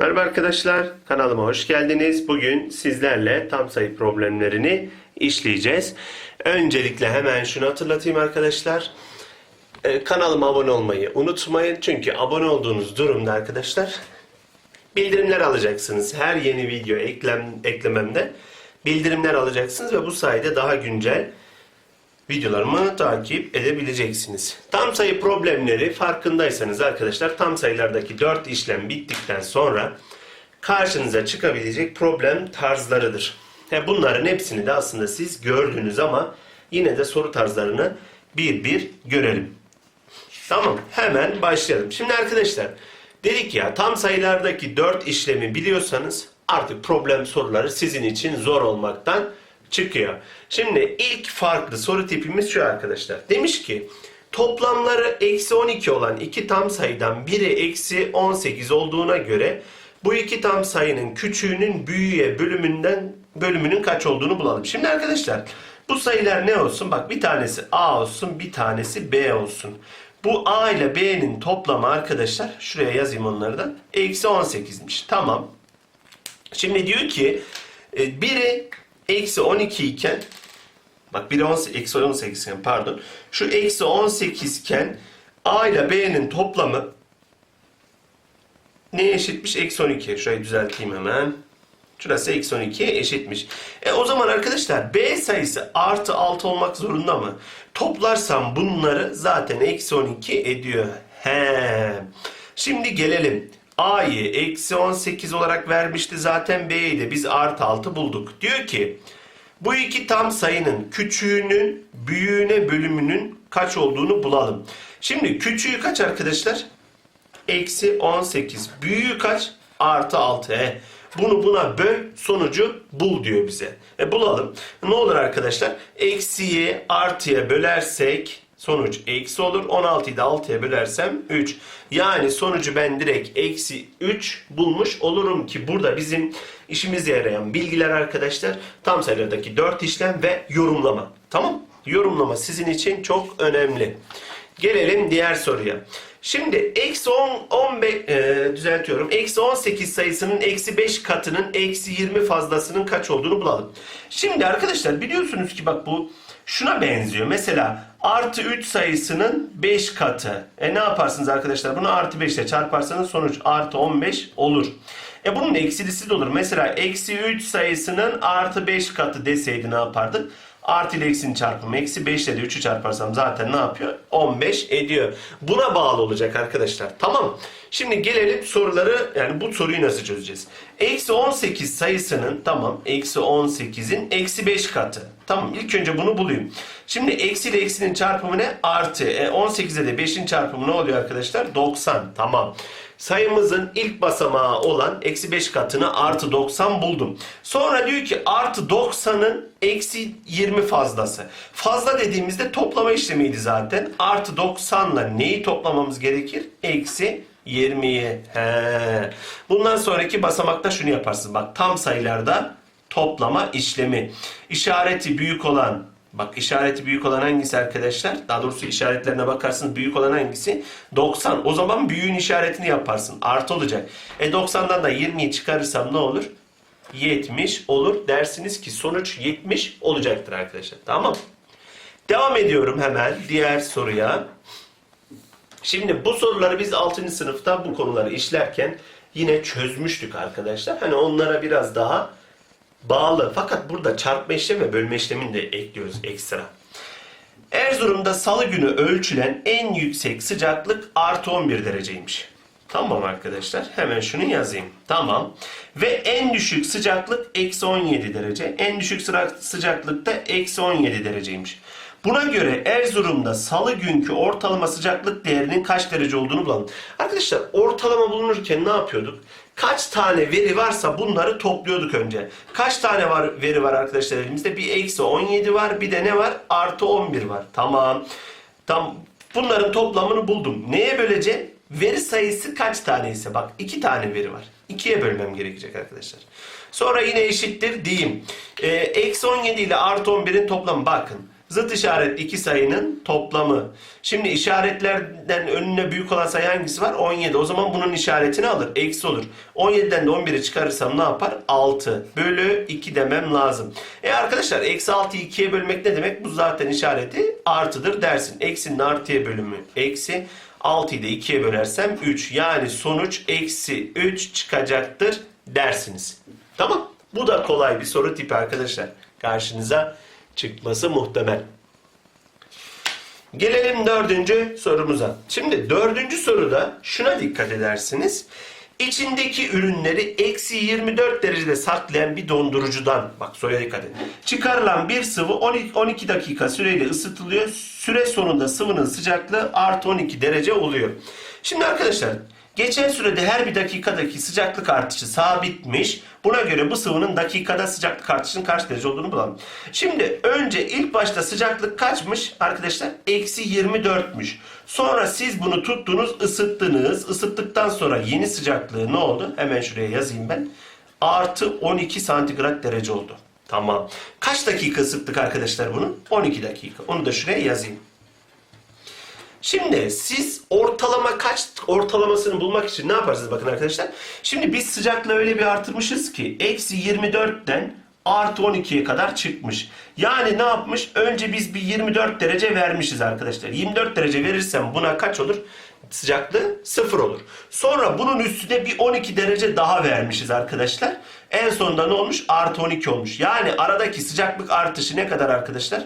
Merhaba arkadaşlar, kanalıma hoş geldiniz. Bugün sizlerle tam sayı problemlerini işleyeceğiz. Öncelikle hemen şunu hatırlatayım arkadaşlar. Ee, kanalıma abone olmayı unutmayın. Çünkü abone olduğunuz durumda arkadaşlar bildirimler alacaksınız. Her yeni video eklem, eklememde bildirimler alacaksınız ve bu sayede daha güncel videolarımı takip edebileceksiniz. Tam sayı problemleri farkındaysanız arkadaşlar tam sayılardaki 4 işlem bittikten sonra karşınıza çıkabilecek problem tarzlarıdır. Bunların hepsini de aslında siz gördünüz ama yine de soru tarzlarını bir bir görelim. Tamam hemen başlayalım. Şimdi arkadaşlar dedik ya tam sayılardaki 4 işlemi biliyorsanız artık problem soruları sizin için zor olmaktan çıkıyor. Şimdi ilk farklı soru tipimiz şu arkadaşlar. Demiş ki toplamları eksi 12 olan iki tam sayıdan biri eksi 18 olduğuna göre bu iki tam sayının küçüğünün büyüğe bölümünden bölümünün kaç olduğunu bulalım. Şimdi arkadaşlar bu sayılar ne olsun? Bak bir tanesi A olsun bir tanesi B olsun. Bu A ile B'nin toplamı arkadaşlar şuraya yazayım onlardan. Eksi 18'miş. Tamam. Şimdi diyor ki e, biri eksi 12 iken bak biri 10, eksi 18 iken pardon. Şu eksi 18 iken A ile B'nin toplamı neye eşitmiş? Eksi 12. Şurayı düzelteyim hemen. Şurası eksi 12'ye eşitmiş. E o zaman arkadaşlar B sayısı artı 6 olmak zorunda mı? Toplarsam bunları zaten eksi 12 ediyor. He. Şimdi gelelim. A'yı eksi 18 olarak vermişti zaten B'yi de biz artı 6 bulduk. Diyor ki bu iki tam sayının küçüğünün büyüğüne bölümünün kaç olduğunu bulalım. Şimdi küçüğü kaç arkadaşlar? Eksi 18. Büyüğü kaç? Artı 6. E, bunu buna böl sonucu bul diyor bize. E bulalım. Ne olur arkadaşlar? Eksiyi artıya bölersek sonuç eksi olur. 16'yı da 6'ya bölersem 3. Yani sonucu ben direkt eksi 3 bulmuş olurum ki burada bizim işimize yarayan bilgiler arkadaşlar tam sayılardaki 4 işlem ve yorumlama. Tamam? Yorumlama sizin için çok önemli. Gelelim diğer soruya. Şimdi eksi 10, 15 e, düzeltiyorum. Eksi 18 sayısının eksi 5 katının eksi 20 fazlasının kaç olduğunu bulalım. Şimdi arkadaşlar biliyorsunuz ki bak bu şuna benziyor. Mesela artı 3 sayısının 5 katı. E ne yaparsınız arkadaşlar? Bunu artı 5 ile çarparsanız sonuç artı 15 olur. E bunun eksilisi de olur. Mesela eksi 3 sayısının artı 5 katı deseydi ne yapardık? Artı ile eksinin çarpımı. Eksi 5 ile de 3'ü çarparsam zaten ne yapıyor? 15 ediyor. Buna bağlı olacak arkadaşlar. Tamam. Şimdi gelelim soruları yani bu soruyu nasıl çözeceğiz? Eksi 18 sayısının tamam. Eksi 18'in eksi 5 katı. Tamam ilk önce bunu bulayım. Şimdi eksi ile eksinin çarpımı ne? Artı. E, 18'e de 5'in çarpımı ne oluyor arkadaşlar? 90. Tamam. Sayımızın ilk basamağı olan eksi 5 katını artı 90 buldum. Sonra diyor ki artı 90'ın eksi 20 fazlası. Fazla dediğimizde toplama işlemiydi zaten. Artı 90 ile neyi toplamamız gerekir? Eksi 20'yi. He. Bundan sonraki basamakta şunu yaparsın. Bak tam sayılarda toplama işlemi. İşareti büyük olan Bak işareti büyük olan hangisi arkadaşlar? Daha doğrusu işaretlerine bakarsınız büyük olan hangisi? 90. O zaman büyüğün işaretini yaparsın. Artı olacak. E 90'dan da 20'yi çıkarırsam ne olur? 70 olur. Dersiniz ki sonuç 70 olacaktır arkadaşlar. Tamam Devam ediyorum hemen diğer soruya. Şimdi bu soruları biz 6. sınıfta bu konuları işlerken yine çözmüştük arkadaşlar. Hani onlara biraz daha bağlı. Fakat burada çarpma işlemi ve bölme işlemini de ekliyoruz ekstra. Erzurum'da salı günü ölçülen en yüksek sıcaklık artı 11 dereceymiş. Tamam arkadaşlar. Hemen şunu yazayım. Tamam. Ve en düşük sıcaklık eksi 17 derece. En düşük sıcaklık da eksi 17 dereceymiş. Buna göre Erzurum'da salı günkü ortalama sıcaklık değerinin kaç derece olduğunu bulalım. Arkadaşlar ortalama bulunurken ne yapıyorduk? Kaç tane veri varsa bunları topluyorduk önce. Kaç tane var veri var arkadaşlar elimizde? Bir eksi 17 var bir de ne var? Artı 11 var. Tamam. Tam bunların toplamını buldum. Neye böleceğim? Veri sayısı kaç tane ise bak iki tane veri var. İkiye bölmem gerekecek arkadaşlar. Sonra yine eşittir diyeyim. Ee, eksi 17 ile artı 11'in toplamı bakın. Zıt işaret iki sayının toplamı. Şimdi işaretlerden önüne büyük olan sayı hangisi var? 17. O zaman bunun işaretini alır. Eksi olur. 17'den de 11'i çıkarırsam ne yapar? 6 bölü 2 demem lazım. E arkadaşlar eksi 6'yı 2'ye bölmek ne demek? Bu zaten işareti artıdır dersin. Eksinin artıya bölümü eksi. 6'yı da 2'ye bölersem 3. Yani sonuç eksi 3 çıkacaktır dersiniz. Tamam. Bu da kolay bir soru tipi arkadaşlar. Karşınıza çıkması muhtemel. Gelelim dördüncü sorumuza. Şimdi dördüncü soruda şuna dikkat edersiniz. İçindeki ürünleri eksi 24 derecede saklayan bir dondurucudan, bak soruya dikkat edin. Çıkarılan bir sıvı 12, 12 dakika süreyle ısıtılıyor. Süre sonunda sıvının sıcaklığı artı 12 derece oluyor. Şimdi arkadaşlar Geçen sürede her bir dakikadaki sıcaklık artışı sabitmiş. Buna göre bu sıvının dakikada sıcaklık artışının kaç derece olduğunu bulalım. Şimdi önce ilk başta sıcaklık kaçmış arkadaşlar? Eksi 24'müş. Sonra siz bunu tuttunuz ısıttınız. Isıttıktan sonra yeni sıcaklığı ne oldu? Hemen şuraya yazayım ben. Artı 12 santigrat derece oldu. Tamam. Kaç dakika ısıttık arkadaşlar bunu? 12 dakika. Onu da şuraya yazayım. Şimdi siz ortalama kaç ortalamasını bulmak için ne yaparsınız bakın arkadaşlar. Şimdi biz sıcaklığı öyle bir artırmışız ki eksi 24'ten artı 12'ye kadar çıkmış. Yani ne yapmış? Önce biz bir 24 derece vermişiz arkadaşlar. 24 derece verirsem buna kaç olur? Sıcaklığı sıfır olur. Sonra bunun üstüne bir 12 derece daha vermişiz arkadaşlar. En sonunda ne olmuş? Artı 12 olmuş. Yani aradaki sıcaklık artışı ne kadar arkadaşlar?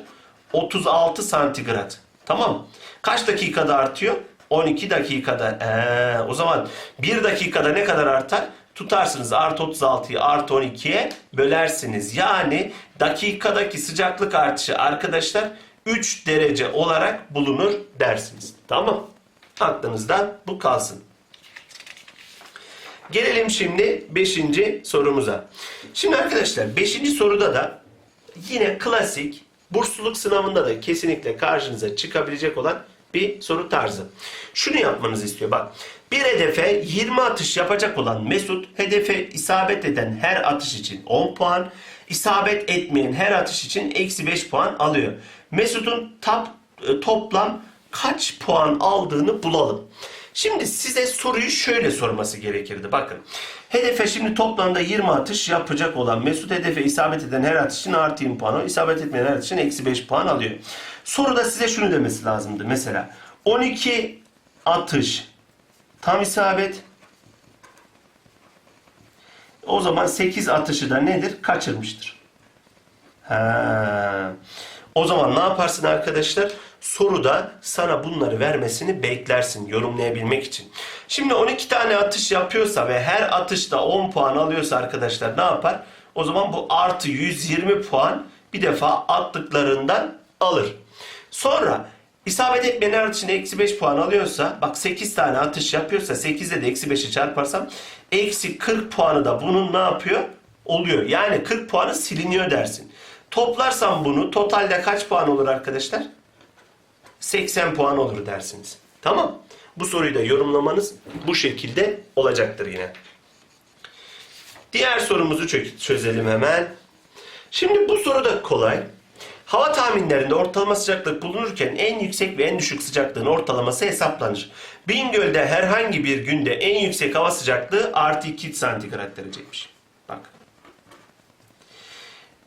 36 santigrat. Tamam Kaç dakikada artıyor? 12 dakikada. Ee, o zaman 1 dakikada ne kadar artar? Tutarsınız artı 36'yı artı 12'ye bölersiniz. Yani dakikadaki sıcaklık artışı arkadaşlar 3 derece olarak bulunur dersiniz. Tamam. Aklınızda bu kalsın. Gelelim şimdi 5. sorumuza. Şimdi arkadaşlar 5. soruda da yine klasik bursluluk sınavında da kesinlikle karşınıza çıkabilecek olan bir soru tarzı. Şunu yapmanızı istiyor bak. Bir hedefe 20 atış yapacak olan Mesut hedefe isabet eden her atış için 10 puan, isabet etmeyen her atış için eksi 5 puan alıyor. Mesut'un e, toplam kaç puan aldığını bulalım. Şimdi size soruyu şöyle sorması gerekirdi. Bakın. Hedefe şimdi toplamda 20 atış yapacak olan Mesut hedefe isabet eden her atış için artı 20 puan, isabet etmeyen her atış için eksi 5 puan alıyor. Soruda size şunu demesi lazımdı. Mesela 12 atış tam isabet. O zaman 8 atışı da nedir? Kaçırmıştır. Ha. O zaman ne yaparsın arkadaşlar? Soruda sana bunları vermesini beklersin yorumlayabilmek için. Şimdi 12 tane atış yapıyorsa ve her atışta 10 puan alıyorsa arkadaşlar ne yapar? O zaman bu artı 120 puan bir defa attıklarından alır. Sonra isabet etmeyen atışın eksi 5 puan alıyorsa bak 8 tane atış yapıyorsa 8'de de eksi 5'i çarparsam eksi 40 puanı da bunun ne yapıyor? Oluyor. Yani 40 puanı siliniyor dersin. Toplarsam bunu totalde kaç puan olur arkadaşlar? 80 puan olur dersiniz. Tamam. Bu soruyu da yorumlamanız bu şekilde olacaktır yine. Diğer sorumuzu çözelim hemen. Şimdi bu soru da kolay. Hava tahminlerinde ortalama sıcaklık bulunurken en yüksek ve en düşük sıcaklığın ortalaması hesaplanır. Bingöl'de herhangi bir günde en yüksek hava sıcaklığı artı 2 santigrat dereceymiş. Bak.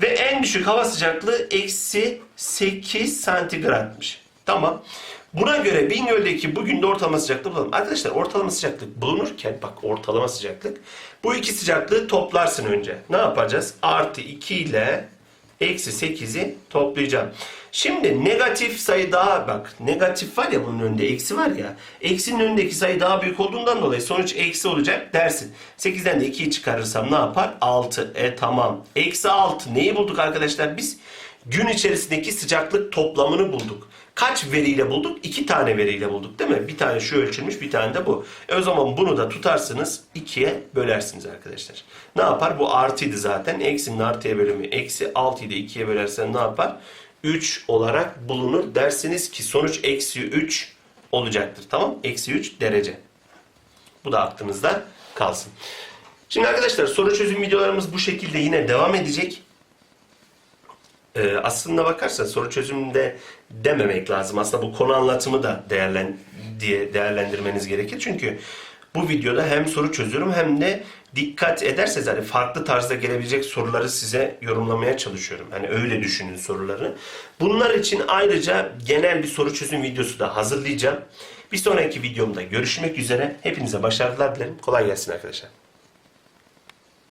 Ve en düşük hava sıcaklığı eksi 8 santigratmış. Tamam. Buna göre Bingöl'deki bugün de ortalama sıcaklık bulalım. Arkadaşlar ortalama sıcaklık bulunurken bak ortalama sıcaklık bu iki sıcaklığı toplarsın önce. Ne yapacağız? Artı 2 ile eksi 8'i toplayacağım. Şimdi negatif sayı daha bak negatif var ya bunun önünde eksi var ya. Eksinin önündeki sayı daha büyük olduğundan dolayı sonuç eksi olacak dersin. 8'den de 2'yi çıkarırsam ne yapar? 6. E tamam. Eksi 6 neyi bulduk arkadaşlar biz? Gün içerisindeki sıcaklık toplamını bulduk. Kaç veriyle bulduk? İki tane veriyle bulduk değil mi? Bir tane şu ölçülmüş bir tane de bu. E o zaman bunu da tutarsınız ikiye bölersiniz arkadaşlar. Ne yapar? Bu artıydı zaten. Eksinin artıya bölümü eksi 6'yı da ikiye bölersen ne yapar? 3 olarak bulunur dersiniz ki sonuç eksi 3 olacaktır. Tamam? Eksi 3 derece. Bu da aklınızda kalsın. Şimdi arkadaşlar soru çözüm videolarımız bu şekilde yine devam edecek. e, aslında bakarsa soru çözümünde dememek lazım. Aslında bu konu anlatımı da değerlen diye değerlendirmeniz gerekir. Çünkü bu videoda hem soru çözüyorum hem de dikkat ederseniz hani farklı tarzda gelebilecek soruları size yorumlamaya çalışıyorum. Hani öyle düşünün soruları. Bunlar için ayrıca genel bir soru çözüm videosu da hazırlayacağım. Bir sonraki videomda görüşmek üzere. Hepinize başarılar dilerim. Kolay gelsin arkadaşlar.